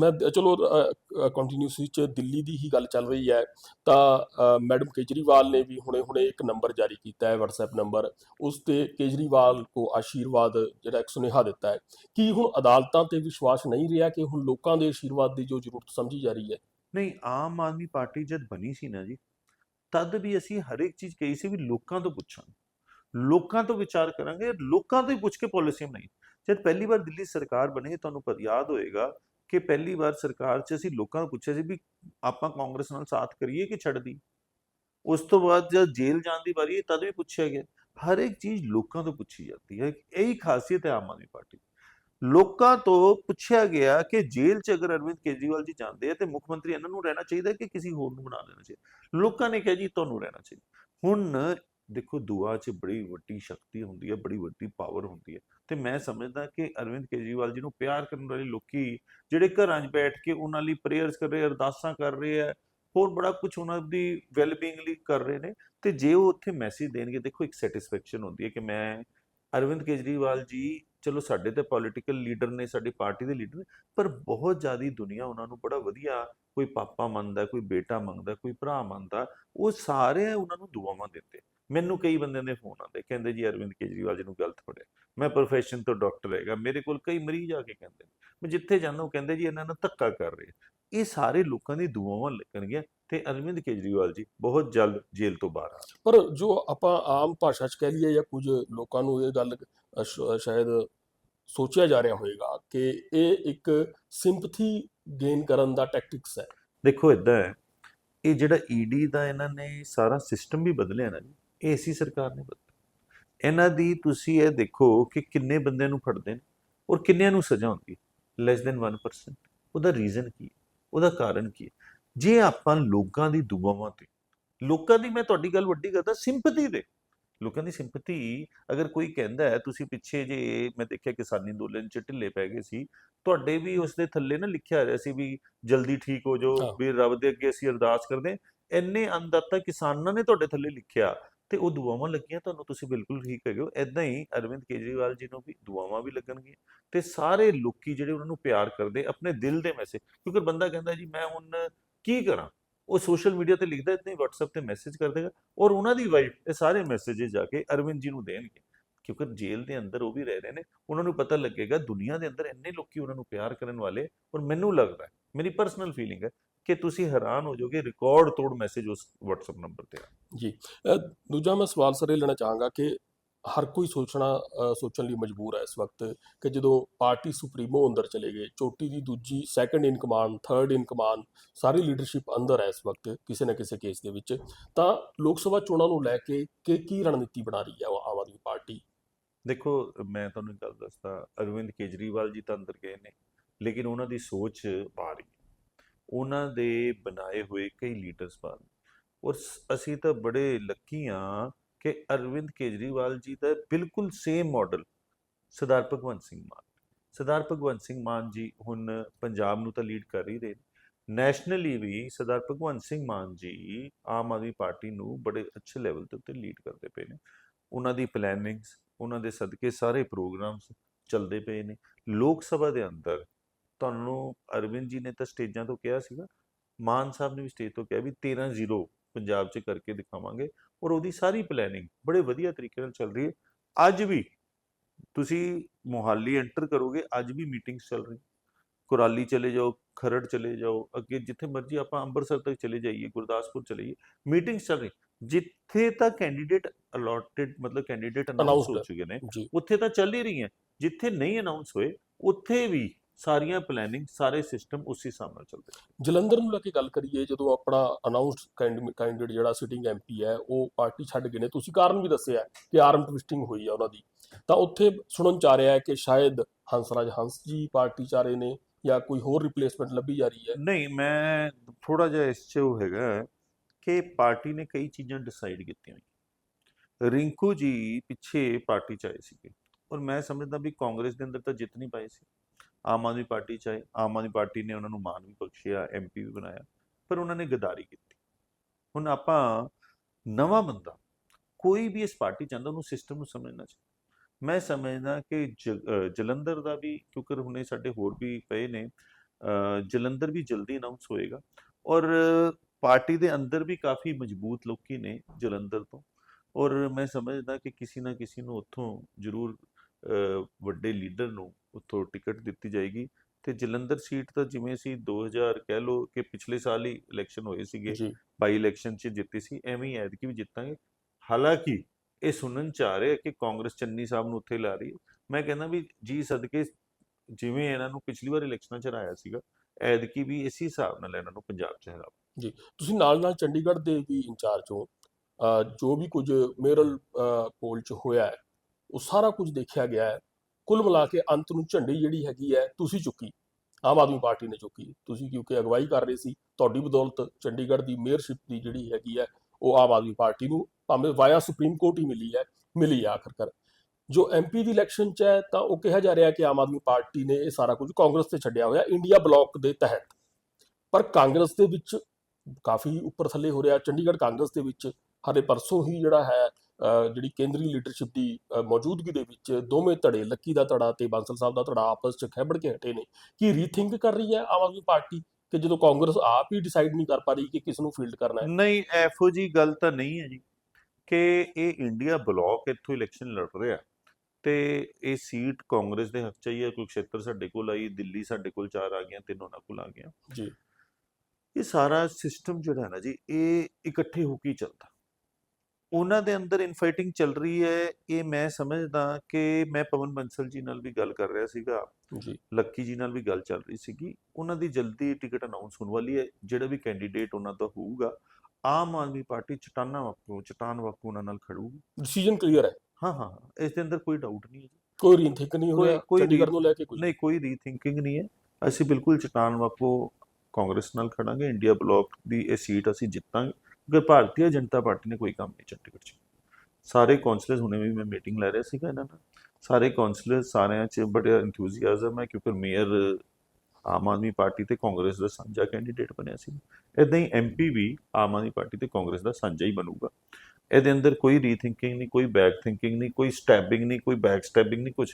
ਮੈਂ ਚਲੋ ਕੰਟੀਨਿਊਸਲੀ ਚ ਦਿੱਲੀ ਦੀ ਹੀ ਗੱਲ ਚੱਲ ਰਹੀ ਹੈ। ਤਾਂ ਮੈਡਮ ਕੇਜਰੀਵਾਲ ਨੇ ਵੀ ਹੁਣੇ-ਹੁਣੇ ਇੱਕ ਨੰਬਰ ਜਾਰੀ ਕੀਤਾ ਹੈ, WhatsApp ਨੰਬਰ। ਉਸ ਤੇ ਕੇਜਰੀਵਾਲ ਕੋ ਆਸ਼ੀਰਵਾਦ ਜਿਹੜਾ ਇੱਕ ਸੁਨੇਹਾ ਦਿੱਤਾ ਹੈ। ਕੀ ਹੁਣ ਅਦਾਲਤਾਂ ਤੇ ਵਿਸ਼ਵਾਸ ਨਹੀਂ ਰਿਹਾ ਕਿ ਹੁਣ ਲੋਕਾਂ ਦੇ ਆਸ਼ੀਰਵਾਦ ਦੀ ਜੋ ਜ਼ਰੂਰਤ ਸਮਝੀ ਜਾ ਰਹੀ ਹੈ? ਨਹੀਂ, ਆਮ ਆਦਮੀ ਪਾਰਟੀ ਜਦ ਬਣੀ ਸੀ ਨਾ ਜੀ, ਤਦ ਵੀ ਅਸੀਂ ਹਰ ਇੱਕ ਚੀਜ਼ ਕਹੀ ਸੀ ਵੀ ਲੋਕਾਂ ਤੋਂ ਪੁੱਛਾਂਗੇ। ਲੋਕਾਂ ਤੋਂ ਵਿਚਾਰ ਕਰਾਂਗੇ, ਲੋਕਾਂ ਤੋਂ ਹੀ ਪੁੱਛ ਕੇ ਪਾਲਿਸੀ ਬਣਾਈ। ਜਦ ਪਹਿਲੀ ਵਾਰ ਦਿੱਲੀ ਸਰਕਾਰ ਬਣੀ ਤੁਹਾਨੂੰ ਪਤਾ ਯਾਦ ਹੋਏਗਾ ਕਿ ਪਹਿਲੀ ਵਾਰ ਸਰਕਾਰ 'ਚ ਅਸੀਂ ਲੋਕਾਂ ਨੂੰ ਪੁੱਛਿਆ ਸੀ ਵੀ ਆਪਾਂ ਕਾਂਗਰਸ ਨਾਲ ਸਾਥ ਕਰੀਏ ਕਿ ਛੱਡ ਦੀ ਉਸ ਤੋਂ ਬਾਅਦ ਜਦ ਜੇਲ੍ਹ ਜਾਣ ਦੀ ਵਾਰੀ ਤਦ ਵੀ ਪੁੱਛਿਆ ਗਿਆ। ਹਰ ਇੱਕ ਚੀਜ਼ ਲੋਕਾਂ ਤੋਂ ਪੁੱਛੀ ਜਾਂਦੀ ਹੈ। ਇਹੀ ਖਾਸੀਅਤ ਹੈ ਆਮ ਆਦਮੀ ਪਾਰਟੀ ਲੋਕਾਂ ਤੋਂ ਪੁੱਛਿਆ ਗਿਆ ਕਿ ਜੇਲ੍ਹ 'ਚ ਅਗਰ ਅਰਵਿੰਦ ਕੇਜਰੀਵਾਲ ਜੀ ਜਾਂਦੇ ਆ ਤੇ ਮੁੱਖ ਮੰਤਰੀ ਇਹਨਾਂ ਨੂੰ ਰਹਿਣਾ ਚਾਹੀਦਾ ਕਿ ਕਿਸੇ ਹੋਰ ਨੂੰ ਬਣਾ ਦੇਣਾ ਚਾਹੀਦਾ? ਲੋਕਾਂ ਨੇ ਕਿਹਾ ਜੀ, ਤੁਹਾਨੂੰ ਰਹਿਣਾ ਚਾਹੀਦਾ। ਹੁਣ ਦੇਖੋ ਦੁਆ 'ਚ ਬੜੀ ਵੱਡੀ ਸ਼ਕਤੀ ਹੁੰਦੀ ਹੈ, ਬੜੀ ਵੱਡੀ ਪਾਵਰ ਹੁੰਦੀ ਹੈ। ਤੇ ਮੈਂ ਸਮਝਦਾ ਕਿ ਅਰਵਿੰਦ ਕੇਜਰੀਵਾਲ ਜੀ ਨੂੰ ਪਿਆਰ ਕਰਨ ਵਾਲੇ ਲੋਕੀ ਜਿਹੜੇ ਘਰਾਂ 'ਚ ਬੈਠ ਕੇ ਉਹਨਾਂ ਲਈ ਪ੍ਰੇਅਰਸ ਕਰ ਰਹੇ, ਅਰਦਾਸਾਂ ਕਰ ਰਹੇ ਆ ਹੋਰ ਬੜਾ ਕੁਝ ਉਹਨਾਂ ਦੀ ਵੈਲਬੀਇੰਗ ਲਈ ਕਰ ਰਹੇ ਨੇ। ਤੇ ਜੇ ਉਹ ਉੱਥੇ ਮੈਸੇਜ ਦੇਣਗੇ, ਦੇਖੋ ਇੱਕ ਸੈਟੀਸਫੈਕਸ਼ਨ ਹੁੰਦੀ ਹੈ ਕਿ ਮੈਂ ਅਰਵਿੰਦ ਕੇਜਰੀਵਾਲ ਜੀ, ਚਲੋ ਸਾਡੇ ਤੇ ਪੋਲੀਟੀਕਲ ਲੀਡਰ ਨੇ, ਸਾਡੀ ਪਾਰਟੀ ਦੇ ਲੀਡਰ ਨੇ, ਪਰ ਬਹੁਤ ਜ਼ਿਆਦੀ ਦੁਨੀਆ ਉਹਨਾਂ ਨੂੰ ਬੜਾ ਵਧੀਆ ਕੋਈ ਪਾਪਾ ਮੰਨਦਾ, ਕੋਈ ਬੇਟਾ ਮੰਗਦਾ, ਕੋਈ ਭਰਾ ਮੰਨਦਾ, ਉਹ ਸਾਰੇ ਉਹਨਾਂ ਨੂੰ ਦੁਆਵਾਂ ਦਿੰਦੇ ਮੈਨੂੰ ਕਈ ਬੰਦਿਆਂ ਦੇ ਫੋਨ ਆਉਂਦੇ ਕਹਿੰਦੇ ਜੀ ਅਰਵਿੰਦ ਕੇਜਰੀਵਾਲ ਜੀ ਨੂੰ ਗਲਤ ਫੜਿਆ। ਮੈਂ ਪ੍ਰੋਫੈਸ਼ਨ ਤੋਂ ਡਾਕਟਰ ਹੈਗਾ ਮੇਰੇ ਕੋਲ ਕਈ ਮਰੀਜ਼ ਆ ਕੇ ਕਹਿੰਦੇ ਨੇ। ਮੈਂ ਜਿੱਥੇ ਜਾਂਦਾ ਉਹ ਕਹਿੰਦੇ ਜੀ ਇਹਨਾਂ ਨਾਲ ਧੱਕਾ ਕਰ ਰਹੇ। ਇਹ ਸਾਰੇ ਲੋਕਾਂ ਦੀ ਦੁਆਵਾਂ ਲੱਗਣਗੀਆਂ ਤੇ ਅਰਵਿੰਦ ਕੇਜਰੀਵਾਲ ਜੀ ਬਹੁਤ ਜਲਦ ਜੇਲ੍ਹ ਤੋਂ ਬਾਹਰ ਆ ਪਰ ਜੋ ਆਪਾਂ ਆਮ ਭਾਸ਼ਾ 'ਚ ਕਹਿ ਲਈਏ ਜਾਂ ਕੁਝ ਲੋਕਾਂ ਨੂੰ ਇਹ ਗੱਲ ਸ਼ਾਇਦ ਸੋਚਿਆ ਜਾ ਰਿਹਾ ਹੋਵੇਗਾ ਕਿ ਇਹ ਇੱਕ ਸਿੰਪਥੀ ਗੇਨ ਕਰਨ ਦਾ ਟੈਕਟਿਕਸ ਹੈ। ਦੇਖੋ ਇਦਾਂ ਹੈ ਇਹ ਜਿਹੜਾ ਈਡੀ ਦਾ ਇਹਨਾਂ ਨੇ ਸਾਰਾ ਸਿਸਟਮ ਵੀ ਬਦਲਿਆ ਨਾ ਜੀ ਇਹ ਸਰਕਾਰ ਨੇ ਇਹਨਾਂ ਦੀ ਤੁਸੀਂ ਇਹ ਦੇਖੋ ਕਿ ਕਿੰਨੇ ਬੰਦਿਆਂ ਨੂੰ ਫੜਦੇ ਨੇ ਔਰ ਕਿੰਨਿਆਂ ਨੂੰ ਸਜ਼ਾ ਹੁੰਦੀ ਹੈ। ਲੈਸ ਦੈਨ 1% ਉਹਦਾ ਰੀਜ਼ਨ ਕੀ ਹੈ? ਉਹਦਾ ਕਾਰਨ ਕੀ ਹੈ? ਜੇ ਆਪਾਂ ਲੋਕਾਂ ਦੀ ਦੁਆਵਾਂ ਤੇ ਲੋਕਾਂ ਦੀ ਮੈਂ ਤੁਹਾਡੀ ਗੱਲ ਵੱਡੀ ਕਰਦਾ ਸਿੰਪਥੀ ਦੇ ਲੋਕਾਂ ਦੀ ਸਿੰਪਥੀ ਅਗਰ ਕੋਈ ਕਹਿੰਦਾ ਹੈ ਤੁਸੀਂ ਪਿੱਛੇ ਜੇ ਮੈਂ ਦੇਖਿਆ ਕਿਸਾਨੀ ਅੰਦੋਲਨ ਚ ਢਿੱਲੇ ਪੈ ਗਏ ਸੀ ਤੁਹਾਡੇ ਵੀ ਉਸ ਦੇ ਥੱਲੇ ਨਾ ਲਿਖਿਆ ਰਿਹਾ ਸੀ ਵੀ ਜਲਦੀ ਠੀਕ ਹੋ ਜਾਓ। ਵੀ ਰੱਬ ਦੇ ਅੱਗੇ ਅਸੀਂ ਅਰਦਾਸ ਕਰਦੇ ਹਾਂ। ਇੰਨੇ ਅੰਨਦਾਤਾ ਕਿਸਾਨਾਂ ਨੇ ਤੁਹਾਡੇ ਥੱਲੇ ਲਿਖਿਆ। ਤੇ ਉਹ ਦੁਆਵਾਂ ਲੱਗੀਆਂ, ਤੁਹਾਨੂੰ ਤੁਸੀਂ ਬਿਲਕੁਲ ਠੀਕ ਹੈਗੇ ਹੋ। ਐਦਾਂ ਹੀ ਅਰਵਿੰਦ ਕੇਜਰੀਵਾਲ ਜੀ ਨੂੰ ਵੀ ਦੁਆਵਾਂ ਵੀ ਲੱਗਣਗੀਆਂ ਤੇ ਸਾਰੇ ਲੋਕੀ ਜਿਹੜੇ ਉਹਨਾਂ ਨੂੰ ਪਿਆਰ ਕਰਦੇ, ਆਪਣੇ ਦਿਲ ਦੇ ਮੈਸੇਜ ਕਿਉਂਕਿ ਬੰਦਾ ਕਹਿੰਦਾ ਜੀ, ਮੈਂ ਹੁਣ ਕੀ ਕਰਾਂ? ਉਹ ਸੋਸ਼ਲ ਮੀਡੀਆ ਤੇ ਲਿਖਦਾ ਇਤਨੇ WhatsApp ਤੇ ਮੈਸੇਜ ਕਰ ਦੇਗਾ ਔਰ ਉਹਨਾਂ ਦੀ ਵਾਈਫ ਇਹ ਸਾਰੇ ਮੈਸੇजेस ਜਾ ਕੇ ਅਰਵਿੰਦ ਜੀ ਨੂੰ ਦੇਣਗੇ। ਕਿਉਂਕਿ ਜੇਲ੍ਹ ਦੇ ਅੰਦਰ ਉਹ ਵੀ ਰਹਿ ਰਹੇ ਨੇ, ਉਹਨਾਂ ਨੂੰ ਪਤਾ ਲੱਗੇਗਾ ਦੁਨੀਆ ਦੇ ਅੰਦਰ ਇੰਨੇ ਲੋਕੀ ਉਹਨਾਂ ਨੂੰ ਪਿਆਰ ਕਰਨ ਵਾਲੇ ਔਰ ਮੈਨੂੰ ਲੱਗਦਾ, ਮੇਰੀ ਪਰਸਨਲ ਫੀਲਿੰਗ ਹੈ ਕਿ ਤੁਸੀਂ ਹੈਰਾਨ ਹੋ ਜਾਓਗੇ ਰਿਕਾਰਡ ਤੋੜ ਮੈਸੇਜ ਉਸ WhatsApp ਨੰਬਰ ਤੇ ਆ ਜੀ ਦੂਜਾ ਮੈਂ ਸਵਾਲ ਸਰ ਇਹ ਲੈਣਾ ਚਾਹਾਂਗਾ ਕਿ ਹਰ ਕੋਈ ਸੋਚਣਾ ਸੋਚਣ ਲਈ ਮਜਬੂਰ ਹੈ ਇਸ ਵਕਤ ਕਿ ਜਦੋਂ ਪਾਰਟੀ ਸੁਪਰੀਮੋ ਅੰਦਰ ਚਲੇ ਗਏ ਚੋਟੀ ਦੀ ਦੂਜੀ second in command third in command sorry leadership ਅੰਦਰ ਹੈ ਇਸ ਵਕਤ ਕਿਸੇ ਨਾ ਕਿਸੇ ਕੇਸ ਦੇ ਵਿੱਚ ਤਾਂ ਲੋਕ ਸਭਾ ਚੋਣਾਂ ਨੂੰ ਲੈ ਕੇ ਕਿ ਕੀ ਰਣਨੀਤੀ ਬਣਾ ਰਹੀ ਹੈ ਉਹ ਆਮ ਆਦਮੀ ਪਾਰਟੀ ਦੇਖੋ ਮੈਂ ਤੁਹਾਨੂੰ ਇੱਕ ਗੱਲ ਦੱਸਦਾ ਅਰਵਿੰਦ ਕੇਜਰੀਵਾਲ ਜੀ ਤਾਂ ਅੰਦਰ ਗਏ ਨੇ ਲੇਕਿਨ ਉਹਨਾਂ ਦੀ ਸੋਚ ਬਾਹਰ ਹੈ। ਉਹਨਾਂ ਦੇ ਬਣਾਏ ਹੋਏ ਕਈ ਲੀਡਰਸ ਬਾਹਰ ਔਰ ਅਸੀਂ ਤਾਂ ਬੜੇ ਲੱਕੀ ਹਾਂ ਕਿ ਅਰਵਿੰਦ ਕੇਜਰੀਵਾਲ ਜੀ ਦਾ ਬਿਲਕੁਲ ਸੇਮ ਮਾਡਲ ਸਰਦਾਰ ਭਗਵੰਤ ਸਿੰਘ ਮਾਨ। ਸਰਦਾਰ ਭਗਵੰਤ ਸਿੰਘ ਮਾਨ ਜੀ ਹੁਣ ਪੰਜਾਬ ਨੂੰ ਤਾਂ ਲੀਡ ਕਰ ਹੀ ਰਹੇ ਨੇ। ਨੈਸ਼ਨਲੀ ਵੀ ਸਰਦਾਰ ਭਗਵੰਤ ਸਿੰਘ ਮਾਨ ਜੀ ਆਮ ਆਦਮੀ ਪਾਰਟੀ ਨੂੰ ਬੜੇ ਅੱਛੇ ਲੈਵਲ ਤੇ ਉੱਤੇ ਲੀਡ ਕਰਦੇ ਪਏ ਨੇ। ਉਹਨਾਂ ਦੀ ਪਲੈਨਿੰਗਸ ਉਹਨਾਂ ਦੇ ਸਦਕੇ ਸਾਰੇ ਪ੍ਰੋਗਰਾਮਸ ਚੱਲਦੇ ਪਏ ਨੇ। ਲੋਕ ਸਭਾ ਦੇ ਅੰਦਰ ਤੁਹਾਨੂੰ ਅਰਵਿੰਦ ਜੀ ਨੇ ਤਾਂ ਸਟੇਜਾਂ ਤੋਂ ਕਿਹਾ ਸੀਗਾ ਮਾਨ ਸਾਹਿਬ ਨੇ ਵੀ ਸਟੇਜ ਤੋਂ ਕਿਹਾ ਵੀ 13-0 ਪੰਜਾਬ 'ਚ ਕਰਕੇ ਦਿਖਾਵਾਂਗੇ ਔਰ ਉਹਦੀ ਸਾਰੀ ਪਲੈਨਿੰਗ ਬੜੇ ਵਧੀਆ ਤਰੀਕੇ ਨਾਲ ਚੱਲ ਰਹੀ ਹੈ। ਅੱਜ ਵੀ ਤੁਸੀਂ ਮੋਹਾਲੀ ਐਂਟਰ ਕਰੋਗੇ ਅੱਜ ਵੀ ਮੀਟਿੰਗਸ ਚੱਲ ਰਹੀ ਕੁਰਾਲੀ ਚਲੇ ਜਾਓ ਖਰੜ ਚਲੇ ਜਾਓ ਅੱਗੇ ਜਿੱਥੇ ਮਰਜ਼ੀ ਆਪਾਂ ਅੰਮ੍ਰਿਤਸਰ ਤੱਕ ਚਲੇ ਜਾਈਏ ਗੁਰਦਾਸਪੁਰ ਚਲੇ ਜਾਈਏ ਮੀਟਿੰਗਸ ਚੱਲ ਰਹੀ ਜਿੱਥੇ ਤਾਂ ਕੈਂਡੀਡੇਟ ਅਲੋਟਡ ਮਤਲਬ ਕੈਂਡੀਡੇਟ ਅਨਾਉਂਸ ਹੋ ਚੁੱਕੇ ਨੇ ਉੱਥੇ ਤਾਂ ਚੱਲ ਹੀ ਰਹੀਆਂ। ਜਿੱਥੇ ਨਹੀਂ ਅਨਾਉਂਸ ਹੋਏ ਉੱਥੇ ਵੀ ਸਾਰੀਆਂ ਪਲੈਨਿੰਗ ਸਾਰੇ ਸਿਸਟਮ ਉਸੇ ਹਿਸਾਬ ਨਾਲ ਚੱਲਦੇ ਜਲੰਧਰ ਨੂੰ ਲੈ ਕੇ ਗੱਲ ਕਰੀਏ ਜਦੋਂ ਆਪਣਾ ਅਨਾਉਂਸਡ ਕੈਂਡੀਡੇਟ ਜਿਹੜਾ ਸਿਟਿੰਗ ਐਮਪੀ ਹੈ ਉਹ ਪਾਰਟੀ ਛੱਡ ਗਏ ਨੇ। ਤੁਸੀਂ ਕਾਰਨ ਵੀ ਦੱਸਿਆ ਕਿ ਆਰਮ ਟਵਿਸਟਿੰਗ ਹੋਈ ਹੈ ਉਹਨਾਂ ਦੀ। ਤਾਂ ਉੱਥੇ ਸੁਣਨ ਚ ਆ ਰਿਹਾ ਹੈ ਕਿ ਸ਼ਾਇਦ ਹੰਸਰਾਜ ਹੰਸ ਜੀ ਪਾਰਟੀ ਚ ਆ ਰਹੇ ਨੇ ਜਾਂ ਕੋਈ ਹੋਰ ਰਿਪਲੇਸਮੈਂਟ ਲੱਭੀ ਜਾ ਰਹੀ ਹੈ। ਨਹੀਂ ਮੈਂ ਥੋੜਾ ਜਿਹਾ ਇਸ 'ਚ ਉਹ ਹੈਗਾ ਕਿ ਪਾਰਟੀ ਨੇ ਕਈ ਚੀਜ਼ਾਂ ਡਿਸਾਈਡ ਕੀਤੀਆਂ ਰਿੰਕੂ ਜੀ ਪਿੱਛੇ ਪਾਰਟੀ 'ਚ ਆਏ ਸੀਗੇ। ਔਰ ਮੈਂ ਸਮਝਦਾ ਵੀ ਕਾਂਗਰਸ ਦੇ ਅੰਦਰ ਤਾਂ ਜਿੱਤ ਨਹੀਂ ਪਾਏ ਸੀ। ਆਮ ਆਦਮੀ ਪਾਰਟੀ 'ਚ ਆਏ, ਆਮ ਆਦਮੀ ਪਾਰਟੀ ਨੇ ਉਹਨਾਂ ਨੂੰ ਮਾਨ ਵੀ ਬਖਸ਼ਿਆ ਐਮਪੀ ਵੀ ਬਣਾਇਆ, ਪਰ ਉਹਨਾਂ ਨੇ ਗਦਾਰੀ ਕੀਤੀ। ਹੁਣ ਆਪਾਂ ਨਵਾਂ ਬੰਦਾ, ਕੋਈ ਵੀ ਇਸ ਪਾਰਟੀ 'ਚ ਚਾਹੁੰਦਾ ਉਹਨੂੰ ਸਿਸਟਮ ਨੂੰ ਸਮਝਣਾ ਚਾਹੀਦਾ। ਮੈਂ ਸਮਝਦਾ ਕਿ ਜਲੰਧਰ ਦਾ ਵੀ, ਕਿਉਂਕਿ ਹੁਣੇ ਸਾਡੇ ਹੋਰ ਵੀ ਪਏ ਨੇ ਜਲੰਧਰ ਵੀ ਜਲਦੀ ਅਨਾਉਂਸ ਹੋਏਗਾ ਔਰ ਪਾਰਟੀ ਦੇ ਅੰਦਰ ਵੀ ਕਾਫੀ ਮਜ਼ਬੂਤ ਲੋਕੀ ਨੇ ਜਲੰਧਰ ਤੋਂ ਔਰ ਮੈਂ ਸਮਝਦਾ ਕਿ ਕਿਸੇ ਨਾ ਕਿਸੇ ਨੂੰ ਉੱਥੋਂ ਜ਼ਰੂਰ ਵੱਡੇ ਲੀਡਰ ਨੂੰ ਉੱਥੋਂ ਟਿਕਟ ਦਿੱਤੀ ਜਾਏਗੀ। ਤੇ ਜਲੰਧਰ ਸੀਟ ਤਾਂ ਜਿਵੇਂ ਸੀ 2000 ਕਹਿ ਲਓ ਕਿ ਪਿਛਲੇ ਸਾਲ ਹੀ ਇਲੈਕਸ਼ਨ ਹੋਏ ਸੀਗੇ ਜੀ। ਬਾਈ ਇਲੈਕਸ਼ਨ 'ਚ ਜਿੱਤੀ ਸੀ ਐਵੇਂ ਹੀ ਐਤਕੀ ਵੀ ਜਿੱਤਾਂਗੇ। ਹਾਲਾਂਕਿ ਇਹ ਸੁਣਨ ਚ ਆ ਰਿਹਾ ਕਿ ਕਾਂਗਰਸ ਚੰਨੀ ਸਾਹਿਬ ਨੂੰ ਉੱਥੇ ਲਾ ਰਹੀ ਹੈ। ਮੈਂ ਕਹਿੰਦਾ ਵੀ ਜੀ ਸਦਕੇ ਜਿਵੇਂ ਇਹਨਾਂ ਨੂੰ ਪਿਛਲੀ ਵਾਰ ਇਲੈਕਸ਼ਨਾਂ ਚ ਹਰਾਇਆ ਸੀਗਾ ਐਤਕੀ ਵੀ ਇਸੇ ਹਿਸਾਬ ਨਾਲ ਇਹਨਾਂ ਨੂੰ ਪੰਜਾਬ ਚ ਹਰਾਓ। ਤੁਸੀਂ ਨਾਲ ਨਾਲ ਚੰਡੀਗੜ੍ਹ ਦੇ ਵੀ ਇੰਚਾਰਜ ਹੋ। ਜੋ ਵੀ ਕੁਝ ਮੇਰਲ ਪੋਲ ਚ ਹੋਇਆ ਹੈ ਉਹ ਸਾਰਾ ਕੁਝ ਦੇਖਿਆ ਗਿਆ ਹੈ। ਕੁੱਲ ਮਿਲਾ ਕੇ ਅੰਤ ਨੂੰ ਝੰਡੀ ਜਿਹੜੀ ਹੈਗੀ ਹੈ, ਤੁਸੀਂ ਚੁੱਕੀ। ਆਮ ਆਦਮੀ ਪਾਰਟੀ ਨੇ ਚੁੱਕੀ। ਤੁਸੀਂ ਕਿਉਂਕਿ ਅਗਵਾਈ ਕਰ ਰਹੇ ਸੀ, ਤੁਹਾਡੀ ਬਦੌਲਤ ਚੰਡੀਗੜ੍ਹ ਦੀ ਮੇਅਰਸ਼ਿਪ ਦੀ ਜਿਹੜੀ ਹੈਗੀ ਹੈ, ਉਹ ਆਮ ਆਦਮੀ ਪਾਰਟੀ ਨੂੰ ਭਾਵੇਂ ਵਾਇਆ ਸੁਪਰੀਮ ਕੋਰਟ ਹੀ ਮਿਲੀ ਹੈ, ਮਿਲੀ ਆਖਰਕਾਰ। ਜੋ ਐਮਪੀ ਦੀ ਇਲੈਕਸ਼ਨ ਚ ਹੈ, ਤਾਂ ਉਹ ਕਿਹਾ ਜਾ ਰਿਹਾ ਕਿ ਆਮ ਆਦਮੀ ਪਾਰਟੀ ਨੇ ਇਹ ਸਾਰਾ ਕੁਝ ਕਾਂਗਰਸ ਤੇ ਛੱਡਿਆ ਹੋਇਆ, ਇੰਡੀਆ ਬਲੌਕ ਦੇ ਤਹਿਤ। ਪਰ ਕਾਂਗਰਸ ਦੇ ਵਿੱਚ ਕਾਫੀ ਉੱਪਰ ਥੱਲੇ ਹੋ ਰਿਹਾ, ਚੰਡੀਗੜ੍ਹ ਕਾਂਗਰਸ ਦੇ ਵਿੱਚ ਹਰੇ ਪਰਸੋਂ ਹੀ ਜਿਹੜਾ ਹੈ ਜਿਹੜੀ ਕੇਂਦਰੀ ਲੀਡਰਸ਼ਿਪ ਦੀ ਮੌਜੂਦਗੀ ਦੇ ਵਿੱਚ ਦੋਵੇਂ ਧੜੇ ਲੱਕੀ ਦਾ ਧੜਾ ਤੇ ਬਾਂਸਲ ਸਾਹਿਬ ਦਾ ਧੜਾ ਆਪਸ 'ਚ ਖੈਬੜ ਕੇ ਹਟੇ ਨੇ। ਕੀ ਰੀਥਿੰਕ ਕਰ ਰਹੀ ਹੈ ਆਮ ਆਦਮੀ ਪਾਰਟੀ ਕਿ ਜਦੋਂ ਕਾਂਗਰਸ ਆਪ ਹੀ ਡਿਸਾਈਡ ਨਹੀਂ ਕਰ ਪਾ ਰਹੀ ਕਿ ਕਿਸ ਨੂੰ ਫੀਲਡ ਕਰਨਾ ਹੈ? ਨਹੀਂ ਇਹੋ ਜੀ ਗੱਲ ਤਾਂ ਨਹੀਂ ਹੈ ਜੀ ਕਿ ਇਹ ਇੰਡੀਆ ਬਲਾਕ ਇੱਥੋਂ ਇਲੈਕਸ਼ਨ ਲੜ ਰਿਹਾ ਤੇ ਇਹ ਸੀਟ ਕਾਂਗਰਸ ਦੇ ਹੱਕ ਚ ਹੀ ਹੈ ਕੁਰਕਸ਼ੇਤਰ ਸਾਡੇ ਕੋਲ ਆਈ ਦਿੱਲੀ ਸਾਡੇ ਕੋਲ ਚਾਰ ਆ ਗਈਆਂ ਤਿੰਨ ਉਹਨਾਂ ਕੋਲ ਆ ਗਈਆਂ। ਜੀ। ਇਹ ਸਾਰਾ ਸਿਸਟਮ ਜਿਹੜਾ ਹੈ ਨਾ ਜੀ ਇਹ ਇਕੱਠੇ ਹੋ ਕੇ ਚੱਲਦਾ। ਉਹਨਾਂ ਦੇ ਅੰਦਰ ਇਨਫਾਈਟਿੰਗ ਚੱਲ ਰਹੀ ਹੈ ਇਹ ਮੈਂ ਸਮਝਦਾ ਕਿ ਮੈਂ ਪਵਨ ਬੰਸਲ ਜੀ ਨਾਲ ਵੀ ਗੱਲ ਕਰ ਰਿਹਾ ਸੀਗਾ ਜੀ। ਲੱਕੀ ਜੀ ਨਾਲ ਵੀ ਗੱਲ ਚੱਲ ਰਹੀ ਸੀਗੀ। ਉਹਨਾਂ ਦੀ ਜਲਦੀ ਟਿਕਟ ਅਨਾਉਂਸ ਹੋਣ ਵਾਲੀ ਹੈ। ਜਿਹੜਾ ਵੀ ਕੈਂਡੀਡੇਟ ਉਹਨਾਂ ਦਾ ਹੋਊਗਾ ਆਮ ਆਦਮੀ ਪਾਰਟੀ ਚਟਾਨਾ ਵਾਂਗੂ ਚਟਾਨ ਵਾਂਗੂ ਉਹਨਾਂ ਨਾਲ ਖੜੂਗੀ। ਡਿਸੀਜਨ ਕਲੀਅਰ ਹੈ। ਹਾਂ ਹਾਂ ਇਸ ਦੇ ਅੰਦਰ ਕੋਈ ਡਾਊਟ ਨਹੀਂ ਹੈ ਕੋਈ ਰੀਥਿੰਕ ਨਹੀਂ ਹੋ ਕੋਈ- ਰਿਹਾ ਕੋਈ ਚੰਡੀਗੜ੍ਹ ਨੂੰ ਲੈ ਕੇ ਕੁਝ ਨਹੀਂ ਕੋਈ ਰੀਥਿੰਕਿੰਗ ਨਹੀਂ ਹੈ। ਅਸੀਂ ਬਿਲਕੁਲ ਚਟਾਨ ਵਾਂਗੂ ਕਾਂਗਰਸ ਨਾਲ ਖੜਾਂਗੇ। ਇੰਡੀਆ ਬਲਾਕ ਦੀ ਇਹ ਸੀਟ ਅਸੀਂ ਜਿੱਤਾਂਗੇ। ਕਿਉਂਕਿ ਭਾਰਤੀ ਜਨਤਾ ਪਾਰਟੀ ਨੇ ਕੋਈ ਕੰਮ ਨਹੀਂ ਚੰਡੀਗੜ੍ਹ 'ਚ ਸਾਰੇ ਕਾਉਂਸਲਰਸ ਹੁਣੇ ਵੀ ਮੈਂ ਮੀਟਿੰਗ ਲੈ ਰਿਹਾ ਸੀਗਾ ਇਹਨਾਂ ਨਾਲ। ਸਾਰੇ ਕਾਉਂਸਲਰ ਸਾਰਿਆਂ 'ਚ ਬੜਾ ਇੰਥੂਸੀਆਜ਼ਮ ਹੈ ਕਿਉਂਕਿ ਮੇਅਰ ਆਮ ਆਦਮੀ ਪਾਰਟੀ ਤੇ ਕਾਂਗਰਸ ਦਾ ਸਾਂਝਾ ਕੈਂਡੀਡੇਟ ਬਣਿਆ ਸੀ। ਇਦਾਂ ਹੀ ਐਮਪੀ ਵੀ ਆਮ ਆਦਮੀ ਪਾਰਟੀ ਤੇ ਕਾਂਗਰਸ ਦਾ ਸਾਂਝਾ ਹੀ ਬਣੂਗਾ। ਇਹਦੇ ਅੰਦਰ ਕੋਈ ਰੀਥਿੰਕਿੰਗ ਨਹੀਂ, ਕੋਈ ਬੈਕ ਥਿੰਕਿੰਗ ਨਹੀਂ, ਕੋਈ ਸਟੈਬਿੰਗ ਨਹੀਂ, ਕੋਈ ਬੈਕ ਸਟੈਬਿੰਗ ਨਹੀਂ ਕੁਝ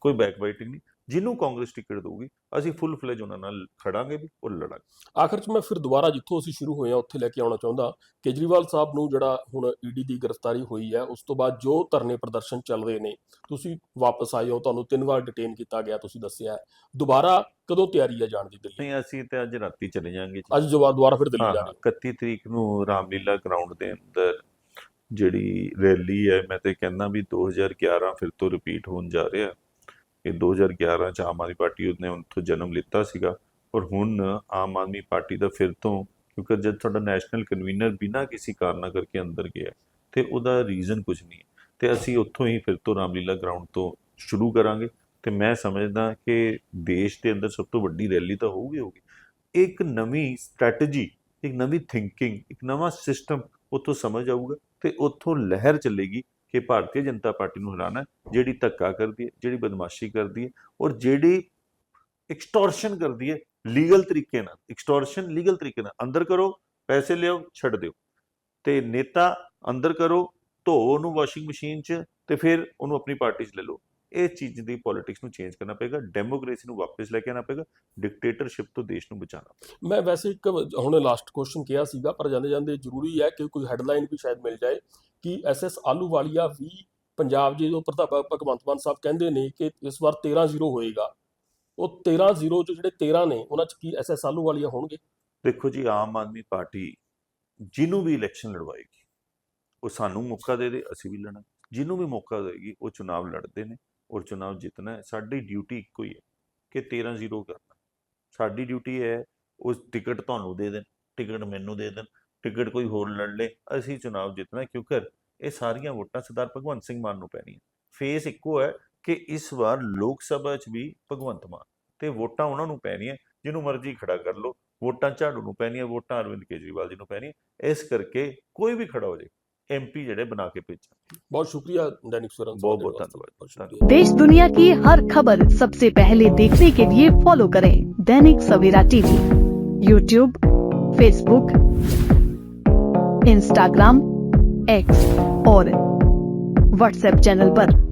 ਕੋਈ ਬੈਕ ਬਾਈਟਿੰਗ ਨਹੀਂ। ਜਿਹਨੂੰ ਕਾਂਗਰਸ ਟਿਕਟ ਦੇਊਗੀ ਅਸੀਂ ਫੁੱਲ ਫਲੇਜ ਉਹਨਾਂ ਨਾਲ ਖੜਾਂਗੇ ਵੀ ਔਰ ਲੜਾਂਗੇ। ਆਖਰ 'ਚ ਮੈਂ ਫਿਰ ਦੁਬਾਰਾ ਜਿੱਥੋਂ ਅਸੀਂ ਸ਼ੁਰੂ ਹੋਏ ਹਾਂ ਉੱਥੇ ਲੈ ਕੇ ਆਉਣਾ ਚਾਹੁੰਦਾ ਕੇਜਰੀਵਾਲ ਸਾਹਿਬ ਨੂੰ ਜਿਹੜਾ ਹੁਣ ਈਡੀ ਦੀ ਗ੍ਰਿਫਤਾਰੀ ਹੋਈ ਹੈ ਉਸ ਤੋਂ ਬਾਅਦ ਜੋ ਧਰਨੇ ਪ੍ਰਦਰਸ਼ਨ ਚੱਲ ਰਹੇ ਨੇ ਤੁਸੀਂ ਵਾਪਸ ਆਏ ਹੋ ਤੁਹਾਨੂੰ ਤਿੰਨ ਵਾਰ ਡਿਟੇਨ ਕੀਤਾ ਗਿਆ ਤੁਸੀਂ ਦੱਸਿਆ। ਦੁਬਾਰਾ ਕਦੋਂ ਤਿਆਰੀ ਹੈ ਜਾਣ ਦੀ ਦਿੱਲੀ? ਨਹੀਂ ਅਸੀਂ ਤੇ ਅੱਜ ਰਾਤੀ ਚਲੇ ਜਾਾਂਗੇ ਅੱਜ ਜਵਾਬ ਦੁਬਾਰਾ ਫਿਰ ਦਿੱਲੀ ਜਾਣਾ 31 ਤਰੀਕ ਨੂੰ ਰਾਮਲੀਲਾ ਗਰਾਊਂਡ ਦੇ ਅੰਦਰ ਜਿਹੜੀ ਰੈਲੀ ਹੈ ਮੈਂ ਤੇ ਕਹਿੰਦਾ ਵੀ 2011 ਫਿਰ ਤੋਂ ਰਿਪੀਟ ਹੋਣ ਜਾ ਰਿਹਾ। ਇਹ 2011 ਚ ਆਮ ਆਦਮੀ ਪਾਰਟੀ ਉਹਨੇ ਉੱਥੋਂ ਜਨਮ ਲਿੱਤਾ ਸੀਗਾ। ਔਰ ਹੁਣ ਆਮ ਆਦਮੀ ਪਾਰਟੀ ਦਾ ਫਿਰ ਤੋਂ, ਕਿਉਂਕਿ ਜਦ ਤੁਹਾਡਾ ਨੈਸ਼ਨਲ ਕਨਵੀਨਰ ਬਿਨਾਂ ਕਿਸੇ ਕਾਰਨਾ ਕਰਕੇ ਅੰਦਰ ਗਿਆ, ਤੇ ਉਹਦਾ ਰੀਜ਼ਨ ਕੁਝ ਨਹੀਂ ਹੈ। ਤੇ ਅਸੀਂ ਉੱਥੋਂ ਹੀ ਫਿਰ ਤੋਂ ਰਾਮਲੀਲਾ ਗਰਾਊਂਡ ਤੋਂ ਸ਼ੁਰੂ ਕਰਾਂਗੇ। ਤੇ ਮੈਂ ਸਮਝਦਾ ਕਿ ਦੇਸ਼ ਦੇ ਅੰਦਰ ਸਭ ਤੋਂ ਵੱਡੀ ਰੈਲੀ ਤਾਂ ਹੋਊਗੀ ਹੋਊਗੀ। ਇੱਕ ਨਵੀਂ ਸਟ੍ਰੈਟਜੀ, ਇੱਕ ਨਵੀਂ ਥਿੰਕਿੰਗ, ਇੱਕ ਨਵਾਂ ਸਿਸਟਮ ਉੱਥੋਂ ਸਮਝ ਆਊਗਾ ਤੇ ਉੱਥੋਂ ਲਹਿਰ ਚੱਲੇਗੀ ਕਿ ਭਾਰਤੀ ਜਨਤਾ ਪਾਰਟੀ ਨੂੰ ਹਰਾਣਾ ਹੈ, ਜਿਹੜੀ ਧੱਕਾ ਕਰਦੀ ਹੈ ਜਿਹੜੀ ਬਦਮਾਸ਼ੀ ਕਰਦੀ ਹੈ ਔਰ ਜਿਹੜੀ ਐਕਸਟੋਰਸ਼ਨ ਕਰਦੀ ਹੈ ਲੀਗਲ ਤਰੀਕੇ ਨਾਲ ਐਕਸਟੋਰਸ਼ਨ ਲੀਗਲ ਤਰੀਕੇ ਨਾਲ ਅੰਦਰ ਕਰੋ ਪੈਸੇ ਲਿਆਓ ਛੱਡ ਦਿਓ। ਤੇ ਨੇਤਾ ਅੰਦਰ ਕਰੋ ਧੋ ਉਹਨੂੰ ਵਾਸ਼ਿੰਗ ਮਸ਼ੀਨ 'ਚ ਤੇ ਫਿਰ ਉਹਨੂੰ ਆਪਣੀ ਪਾਰਟੀ 'ਚ ਲੈ ਲਓ। ਇਹ ਚੀਜ਼ ਦੀ ਪੋਲਿਟਿਕਸ ਨੂੰ ਚੇਂਜ ਕਰਨਾ ਪਏਗਾ ਡੈਮੋਕ੍ਰੇਸੀ ਨੂੰ ਵਾਪਸ ਲੈ ਕੇ ਆਉਣਾ ਪਏਗਾ ਡਿਕਟੇਟਰਸ਼ਿਪ ਤੋਂ ਦੇਸ਼ ਨੂੰ ਬਚਾਉਣਾ ਮੈਂ ਵੈਸੇ ਇੱਕ ਹੁਣ ਲਾਸਟ ਕੁਐਸਚਨ ਕਿਹਾ ਸੀਗਾ ਪਰ ਜਾਂਦੇ ਜਾਂਦੇ ਜ਼ਰੂਰੀ ਹੈ ਕਿ ਕੋਈ ਹੈਡਲਾਈਨ ਵੀ ਸ਼ਾਇਦ ਮਿਲ ਜਾਏ ਕਿ ਐਸਐਸ ਆਲੂਵਾਲੀਆ ਵੀ ਪੰਜਾਬ ਜੇ ਜੋ ਪ੍ਰਧਾਨ ਭਗਵੰਤ ਮਾਨ ਸਾਹਿਬ ਕਹਿੰਦੇ ਨੇ ਕਿ ਇਸ ਵਾਰ 13-0 ਹੋਏਗਾ। ਉਹ 13-0 ਚ ਜਿਹੜੇ 13 ਨੇ ਉਹਨਾਂ ਚ ਕੀ ਐਸਐਸ ਆਲੂਵਾਲੀਆ ਹੋਣਗੇ? ਦੇਖੋ ਜੀ ਆਮ ਆਦਮੀ ਪਾਰਟੀ ਜਿਹਨੂੰ ਵੀ ਇਲੈਕਸ਼ਨ ਲੜਵਾਏਗੀ ਉਹ ਸਾਨੂੰ ਮੌਕਾ ਦੇ ਦੇ ਅਸੀਂ ਵੀ ਲੜਾਂਗੇ। ਜਿਹਨੂੰ ਵੀ ਮੌਕਾ ਦੇਗੀ ਉਹ ਚੁਣਾਵ ਲੜਦੇ ਨੇ। ਔਰ ਚੁਣਾਵ ਜਿੱਤਣਾ ਹੈ, ਸਾਡੀ ਡਿਊਟੀ ਇੱਕੋ ਹੀ ਹੈ ਕਿ 13-0 ਕਰਨਾ ਸਾਡੀ ਡਿਊਟੀ ਹੈ, ਉਸ ਟਿਕਟ ਤੁਹਾਨੂੰ ਦੇ ਦੇਣ ਟਿਕਟ ਮੈਨੂੰ ਦੇ ਦੇਣ ਟਿਕਟ ਕੋਈ ਹੋਰ ਲੜ ਲੇ, ਅਸੀਂ ਚੁਣਾਵ ਜਿੱਤਣਾ ਕਿਉਂਕਿ ਇਹ ਸਾਰੀਆਂ ਵੋਟਾਂ ਸਰਦਾਰ ਭਗਵੰਤ ਸਿੰਘ ਮਾਨ ਨੂੰ ਪੈਣੀਆਂ। ਫੇਸ ਇੱਕੋ ਹੈ ਕਿ ਇਸ ਵਾਰ ਲੋਕ ਸਭਾ 'ਚ ਵੀ ਭਗਵੰਤ ਮਾਨ ਤੇ ਵੋਟਾਂ ਉਹਨਾਂ ਨੂੰ ਪੈਣੀਆਂ, ਜਿਹਨੂੰ ਮਰਜ਼ੀ ਖੜਾ ਕਰ ਲਓ। ਵੋਟਾਂ ਝਾੜੂ ਨੂੰ ਪੈਣੀਆਂ, ਵੋਟਾਂ ਅਰਵਿੰਦ ਕੇਜਰੀਵਾਲ ਜੀ ਨੂੰ ਪੈਣੀਆਂ। ਇਸ ਕਰਕੇ ਕੋਈ ਵੀ ਖੜਾ ਹੋ ਜਾਏ एम एमपी जड़े बना के भेजा बहुत शुक्रिया दैनिक स्वरण बहुत बहुत धन्यवाद। देश दुनिया की हर खबर सबसे पहले देखने के लिए फॉलो करें Dainik Savera TV YouTube Facebook Instagram X और व्हाट्सएप चैनल आरोप